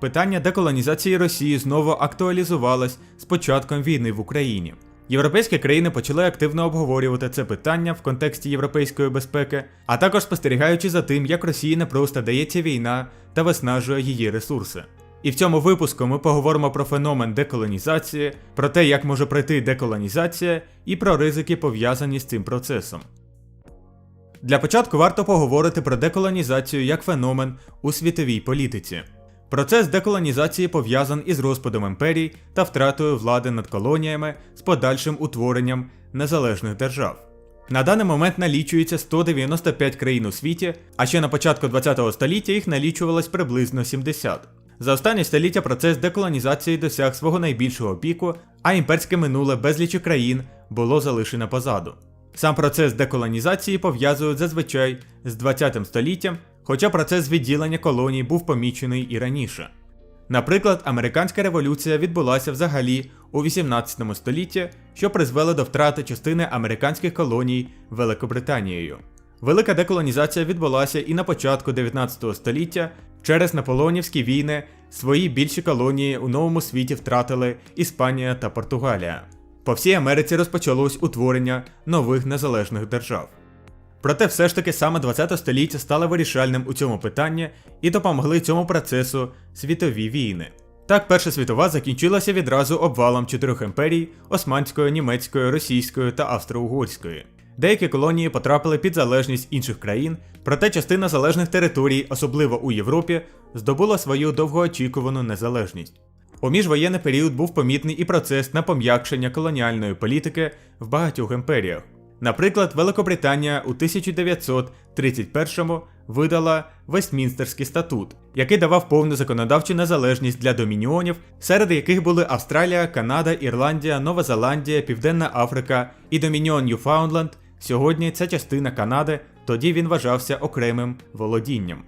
питання деколонізації Росії знову актуалізувалось з початком війни в Україні. Європейські країни почали активно обговорювати це питання в контексті європейської безпеки, а також спостерігаючи за тим, як Росії не просто дається війна та виснажує її ресурси. І в цьому випуску ми поговоримо про феномен деколонізації, про те, як може пройти деколонізація, і про ризики, пов'язані з цим процесом. Для початку варто поговорити про деколонізацію як феномен у світовій політиці. Процес деколонізації пов'язан із розпадом імперій та втратою влади над колоніями з подальшим утворенням незалежних держав. На даний момент налічується 195 країн у світі, а ще на початку ХХ століття їх налічувалось приблизно 70. За останні століття процес деколонізації досяг свого найбільшого піку, а імперське минуле безлічі країн було залишено позаду. Сам процес деколонізації пов'язують зазвичай з 20 століттям, хоча процес відділення колоній був помічений і раніше. Наприклад, американська революція відбулася взагалі у 18 столітті, що призвело до втрати частини американських колоній Великобританією. Велика деколонізація відбулася і на початку 19 століття через наполеонівські війни свої більші колонії у новому світі втратили Іспанія та Португалія. По всій Америці розпочалось утворення нових незалежних держав. Проте все ж таки саме 20 століття стало вирішальним у цьому питанні і допомогли цьому процесу світові війни. Так, Перша світова закінчилася відразу обвалом чотирьох імперій османської, німецької, російської та австро-угорської. Деякі колонії потрапили під залежність інших країн, проте частина залежних територій, особливо у Європі, здобула свою довгоочікувану незалежність. У міжвоєнний період був помітний і процес на пом'якшення колоніальної політики в багатьох імперіях. Наприклад, Великобританія у 1931-му видала Вестмінстерський статут, який давав повну законодавчу незалежність для домініонів, серед яких були Австралія, Канада, Ірландія, Нова Зеландія, Південна Африка і Домініон Ньюфаундленд. Сьогодні це частина Канади, тоді він вважався окремим володінням.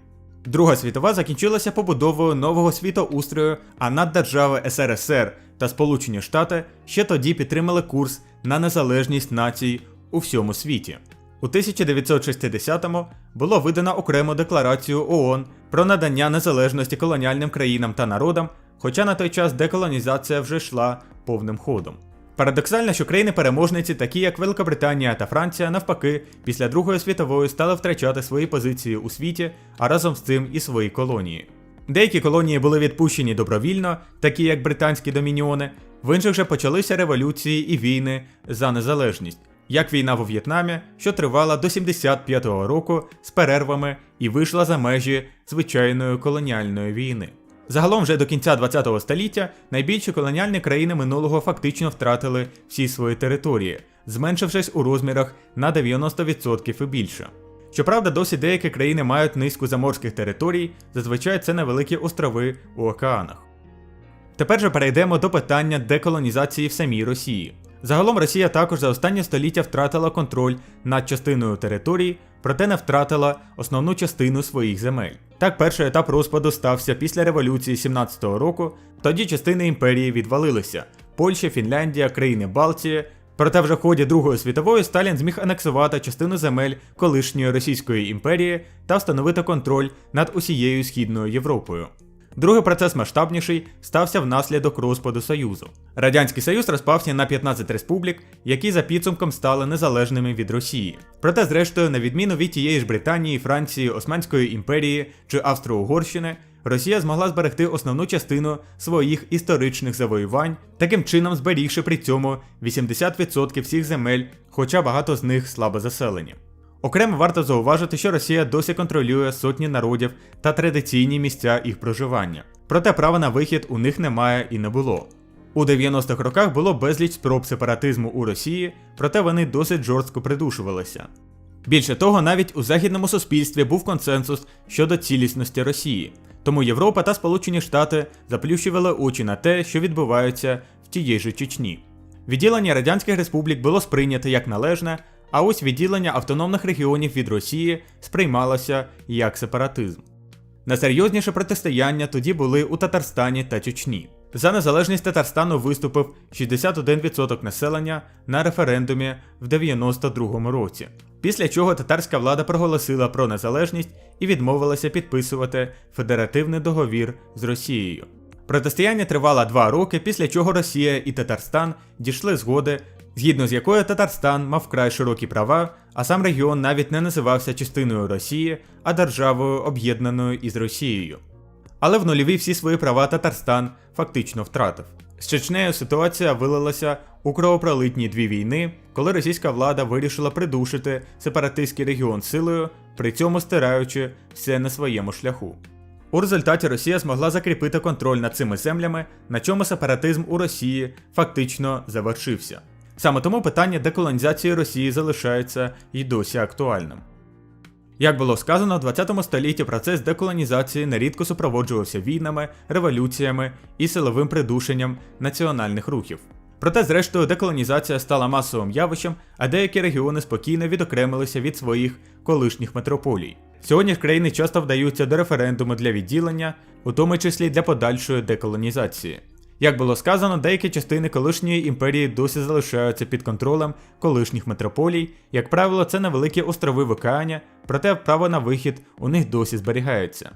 Друга світова закінчилася побудовою нового світоустрою, а наддержави СРСР та Сполучені Штати ще тоді підтримали курс на незалежність націй у всьому світі. У 1960-му було видано окрему декларацію ООН про надання незалежності колоніальним країнам та народам, хоча на той час деколонізація вже йшла повним ходом. Парадоксально, що країни-переможниці, такі як Великобританія та Франція, навпаки, після Другої світової стали втрачати свої позиції у світі, а разом з цим і свої колонії. Деякі колонії були відпущені добровільно, такі як британські домініони, в інших же почалися революції і війни за незалежність, як війна у В'єтнамі, що тривала до 75-го року з перервами і вийшла за межі звичайної колоніальної війни. Загалом, вже до кінця 20-го століття найбільші колоніальні країни минулого фактично втратили всі свої території, зменшившись у розмірах на 90% і більше. Щоправда, досі деякі країни мають низку заморських територій, зазвичай це невеликі острови у океанах. Тепер же перейдемо до питання деколонізації в самій Росії. Загалом Росія також за останнє століття втратила контроль над частиною територій, проте не втратила основну частину своїх земель. Так, перший етап розпаду стався після революції 17-го року, тоді частини імперії відвалилися Польща, Фінляндія, країни Балтії. Проте вже в ході Другої світової Сталін зміг анексувати частину земель колишньої Російської імперії та встановити контроль над усією Східною Європою. Другий процес масштабніший стався внаслідок розпаду Союзу. Радянський Союз розпався на 15 республік, які за підсумком стали незалежними від Росії. Проте, зрештою, на відміну від тієї ж Британії, Франції, Османської імперії чи Австро-Угорщини, Росія змогла зберегти основну частину своїх історичних завоювань, таким чином зберігши при цьому 80% всіх земель, хоча багато з них слабо заселені. Окремо варто зауважити, що Росія досі контролює сотні народів та традиційні місця їх проживання. Проте права на вихід у них немає і не було. У 90-х роках було безліч спроб сепаратизму у Росії, проте вони досить жорстко придушувалися. Більше того, навіть у західному суспільстві був консенсус щодо цілісності Росії, тому Європа та Сполучені Штати заплющували очі на те, що відбувається в тієї ж Чечні. Відділення радянських республік було сприйнято як належне, а ось відділення автономних регіонів від Росії сприймалося як сепаратизм. Найсерйозніше протистояння тоді були у Татарстані та Чечні. За незалежність Татарстану виступив 61% населення на референдумі в 92-му році. Після чого татарська влада проголосила про незалежність і відмовилася підписувати федеративний договір з Росією. Протистояння тривало два роки, після чого Росія і Татарстан дійшли згоди, згідно з якою Татарстан мав вкрай широкі права, а сам регіон навіть не називався частиною Росії, а державою об'єднаною із Росією. Але в нульові всі свої права Татарстан фактично втратив. З Чечнею ситуація вилилася у кровопролитні дві війни, коли російська влада вирішила придушити сепаратистський регіон силою, при цьому стираючи все на своєму шляху. У результаті Росія змогла закріпити контроль над цими землями, на чому сепаратизм у Росії фактично завершився. Саме тому питання деколонізації Росії залишається й досі актуальним. Як було сказано, в 20 столітті процес деколонізації нерідко супроводжувався війнами, революціями і силовим придушенням національних рухів. Проте, зрештою, деколонізація стала масовим явищем, а деякі регіони спокійно відокремилися від своїх колишніх метрополій. Сьогодні ж країни часто вдаються до референдуму для відділення, у тому числі для подальшої деколонізації. Як було сказано, деякі частини колишньої імперії досі залишаються під контролем колишніх метрополій, як правило, це невеликі острови в океані, проте право на вихід у них досі зберігається.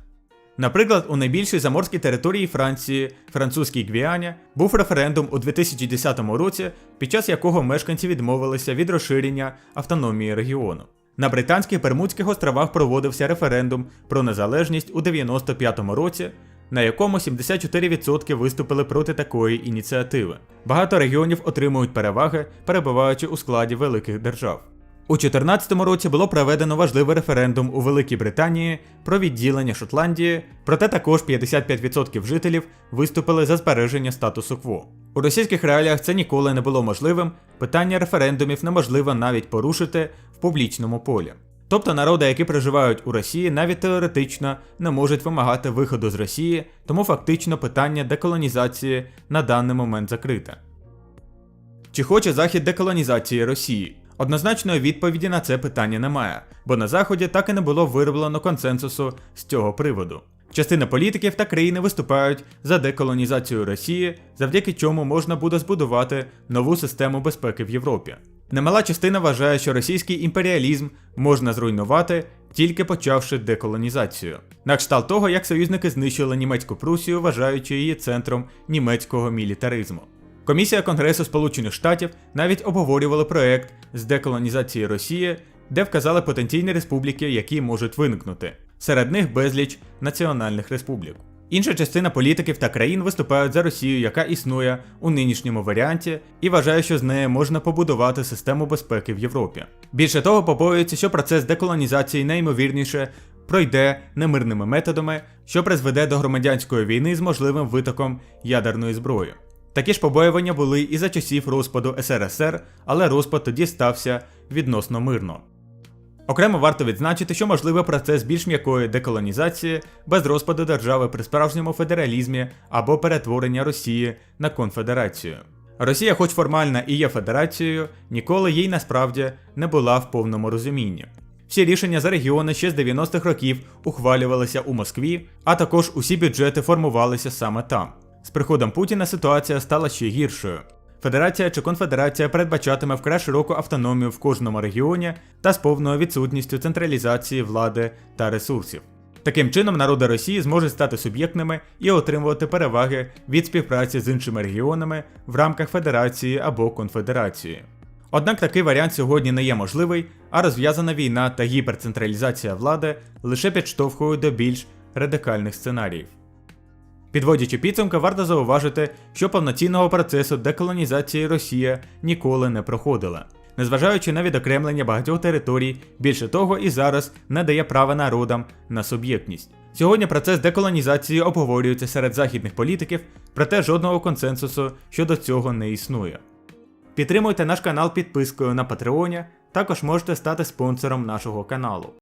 Наприклад, у найбільшій заморській території Франції, французькій Гвіані, був референдум у 2010 році, під час якого мешканці відмовилися від розширення автономії регіону. На британських Бермудських островах проводився референдум про незалежність у 95-му році, на якому 74% виступили проти такої ініціативи. Багато регіонів отримують переваги, перебуваючи у складі великих держав. У 2014 році було проведено важливий референдум у Великій Британії про відділення Шотландії, проте також 55% жителів виступили за збереження статусу кво. У російських реаліях це ніколи не було можливим, питання референдумів неможливо навіть порушити в публічному полі. Тобто народи, які проживають у Росії, навіть теоретично не можуть вимагати виходу з Росії, тому фактично питання деколонізації на даний момент закрите. Чи хоче Захід деколонізації Росії? Однозначної відповіді на це питання немає, бо на Заході так і не було вироблено консенсусу з цього приводу. Частина політиків та країни виступають за деколонізацію Росії, завдяки чому можна буде збудувати нову систему безпеки в Європі. Немала частина вважає, що російський імперіалізм можна зруйнувати, тільки почавши деколонізацію. На кшталт того, як союзники знищили німецьку Прусію, вважаючи її центром німецького мілітаризму. Комісія Конгресу Сполучених Штатів навіть обговорювала проект з деколонізації Росії, де вказали потенційні республіки, які можуть виникнути. Серед них безліч національних республік. Інша частина політиків та країн виступають за Росію, яка існує у нинішньому варіанті, і вважає, що з нею можна побудувати систему безпеки в Європі. Більше того, побоюється, що процес деколонізації найімовірніше пройде немирними методами, що призведе до громадянської війни з можливим витоком ядерної зброї. Такі ж побоювання були і за часів розпаду СРСР, але розпад тоді стався відносно мирно. Окремо варто відзначити, що можливий процес більш м'якої деколонізації без розпаду держави при справжньому федералізмі або перетворення Росії на конфедерацію. Росія, хоч формально і є федерацією, ніколи їй насправді не була в повному розумінні. Всі рішення за регіони ще з 90-х років ухвалювалися у Москві, а також усі бюджети формувалися саме там. З приходом Путіна ситуація стала ще гіршою. Федерація чи конфедерація передбачатиме вкрай широку автономію в кожному регіоні та з повною відсутністю централізації влади та ресурсів. Таким чином, народи Росії зможуть стати суб'єктними і отримувати переваги від співпраці з іншими регіонами в рамках федерації або конфедерації. Однак такий варіант сьогодні не є можливий, а розв'язана війна та гіперцентралізація влади лише підштовхують до більш радикальних сценаріїв. Підводячи підсумки, варто зауважити, що повноцінного процесу деколонізації Росія ніколи не проходила. Незважаючи на відокремлення багатьох територій, більше того і зараз не дає права народам на суб'єктність. Сьогодні процес деколонізації обговорюється серед західних політиків, проте жодного консенсусу щодо цього не існує. Підтримуйте наш канал підпискою на Патреоні, також можете стати спонсором нашого каналу.